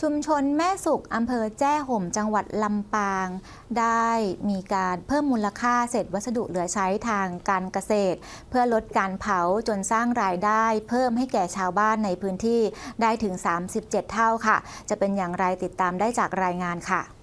ชุมชนแม่สุขอำเภอแจ้ห่มจังหวัดลำปาง ได้มีการเพิ่มมูลค่าเศษวัสดุเหลือใช้ทางการเกษตร เพื่อลดการเผาจนสร้างรายได้ เพิ่มให้แก่ชาวบ้านในพื้นที่ได้ถึง 37 เท่าค่ะ จะเป็นอย่างไรติดตามได้จากรายงานค่ะ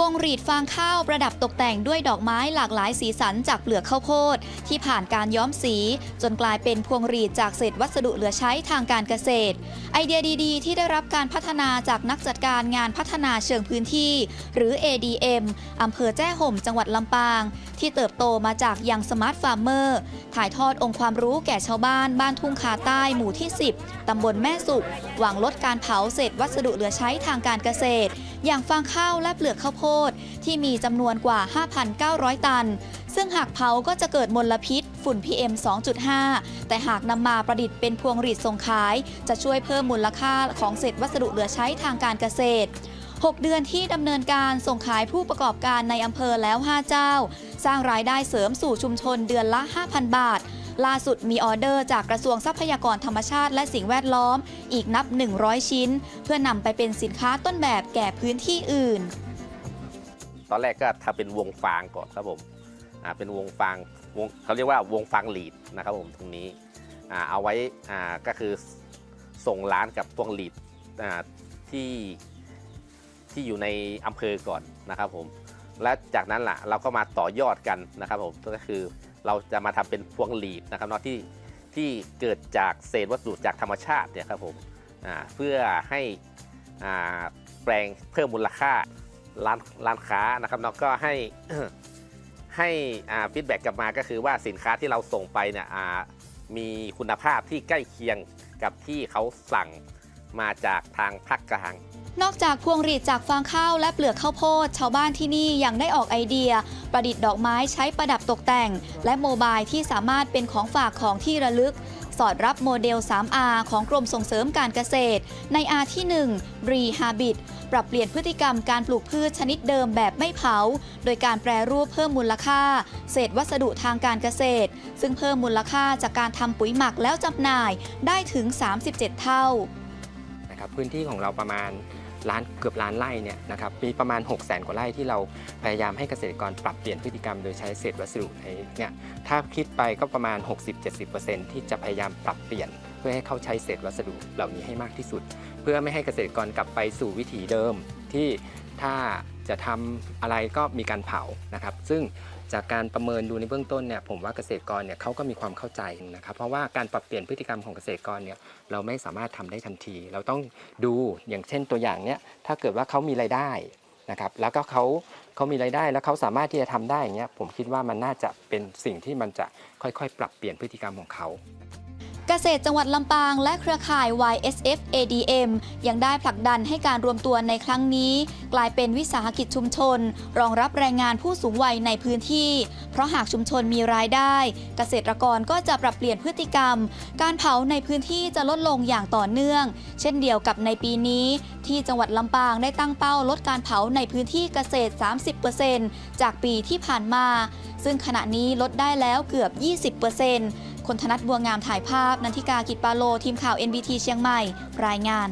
วงรีดฟางข้าวประดับตกแต่งด้วยดอกไม้หลากหลายสีสันจากเปลือกข้าวโพด ที่ผ่านการย้อมสี จนกลายเป็นพวงรีดจากเศษวัสดุเหลือใช้ทางการเกษตร ไอเดียดีๆ ที่ได้รับการพัฒนาจากนักจัดการงานพัฒนาเชิงพื้นที่ หรือ ADM อำเภอแจ้ห่มจังหวัดลำปาง ที่เติบโตมาจากยังสมาร์ทฟาร์มเมอร์ถ่ายทอดองค์ความรู้แก่ชาวบ้านบ้านทุ่งคาใต้หมู่ที่ 10 ตำบลแม่สุขหวังลดการเผาเศษวัสดุเหลือใช้ทางการเกษตร อย่างฟางข้าวและเปลือกข้าวโพดที่มีจำนวนกว่า 5,900 ตัน ซึ่งหากเผาก็จะเกิดมลพิษ ฝุ่น PM 2.5 แต่หากนำมาประดิษฐ์เป็นพวงหรีดส่งขาย จะช่วยเพิ่มมูลค่าของเศษวัสดุเหลือใช้ทางการเกษตร 6 เดือนที่ดำเนินการส่งขายผู้ประกอบการในอำเภอแล้ว 5 เจ้า สร้างรายได้เสริมสู่ชุมชนเดือนละ 5,000 บาทล่าสุดมีออเดอร์จากกระทรวงทรัพยากรธรรมชาติและสิ่งแวดล้อมอีกนับ 100 ชิ้น เพื่อนำไปเป็นสินค้าต้นแบบแก่พื้นที่อื่น ตอนแรกก็ทำเป็นวงฟางก่อนครับผมอ่าเป็นวงฟางวงเขาเรียกว่าวงฟางหลีดนะครับผมตรงนี้อ่าเอาไว้อ่าก็คือส่งร้านกับพวงหลีดอ่าที่ที่อยู่ในอำเภอก่อนนะครับผมและจากนั้นล่ะเราก็มาต่อยอดกันนะครับผมก็คือเราจะมาทำเป็นพวงหลีดนะครับเนาะที่ที่เกิดจากเศษวัสดุจากธรรมชาติเนี่ยครับผมอ่าเพื่อให้อ่าแปลงเพิ่มมูลค่า ร้านร้านค้านะครับเนาะก็ให้ให้ฟีดแบ็กกลับมาก็คือว่าสินค้าที่เราส่งไปเนี่ยมีคุณภาพที่ใกล้เคียงกับที่เขาสั่งมาจากทางภาคกลางนอกจากพวงหรีดจากฟางข้าวและเปลือกข้าวโพด ชาวบ้านที่นี่ยังได้ออกไอเดีย ประดิษฐ์ดอกไม้ใช้ประดับตกแต่ง และโมบายที่สามารถเป็นของฝากของที่ระลึก สอดรับโมเดล 3R ของกรมส่งเสริมการเกษตร ใน R ที่ 1 Rehabit ปรับเปลี่ยนพฤติกรรมการปลูกพืชชนิดเดิมแบบไม่เผา โดยการแปรรูปเพิ่มมูลค่า เศษวัสดุทางการเกษตร ซึ่งเพิ่มมูลค่าจากการทำปุ๋ยหมักแล้วจำหน่ายได้ถึง 37 เท่านะครับพื้นที่ของเราประมาณ ล้านเกือบล้านไร่เนี่ยนะครับมีประมาณ 6 0 0 0 0 กว่าไร่ที่เราพยายามให้เกษตรกรปรับเปลี่ยนพฤติกรรมโดยใช้เศษวัสดุในเนี่ยถ้าคิดไปก็ประมาณ 60-70%ที่จะพยายามปรับเปลี่ยน เพื่อให้เข้าใช้เศษวัสดุเหล่านี้ให้มากที่สุด เพื่อไม่ให้เกษตรกรกลับไปสู่วิถีเดิม ที่ถ้าจะทำอะไรก็มีการเผานะครับ ซึ่งจากการประเมินดูในเบื้องต้นเนี่ยผมว่าเกษตรกรเนี่ยเขาก็มีความเข้าใจนะครับเพราะว่าการปรับเปลี่ยนพฤติกรรมของเกษตรกรเนี่ยเราไม่สามารถทำได้ทันที เราต้องดูอย่างเช่นตัวอย่างเนี้ยถ้าเกิดว่าเขามีรายได้นะครับแล้วก็เขาเขามีรายได้แล้วเขาสามารถที่จะทำได้อย่างเงี้ยผมคิดว่ามันน่าจะเป็นสิ่งที่มันจะค่อยๆ ปรับเปลี่ยนพฤติกรรมของเขา เกษตรจังหวัดลำปางและเครือข่าย YSF ADM ยังได้ผลักดันให้การรวมตัวในครั้งนี้ กลายเป็นวิสาหกิจชุมชน รองรับแรงงานผู้สูงวัยในพื้นที่ เพราะหากชุมชนมีรายได้ เกษตรกรก็จะปรับเปลี่ยนพฤติกรรม การเผาในพื้นที่จะลดลงอย่างต่อเนื่อง เช่นเดียวกับในปีนี้ ที่จังหวัดลำปางได้ตั้งเป้าลดการเผาในพื้นที่เกษตร 30%จากปีที่ผ่านมา ซึ่งขณะนี้ลดได้แล้วเกือบ 20% คนธนัทบัวงามถ่ายภาพ นันทิกากิจปาโล ทีมข่าว NBT เชียงใหม่ รายงาน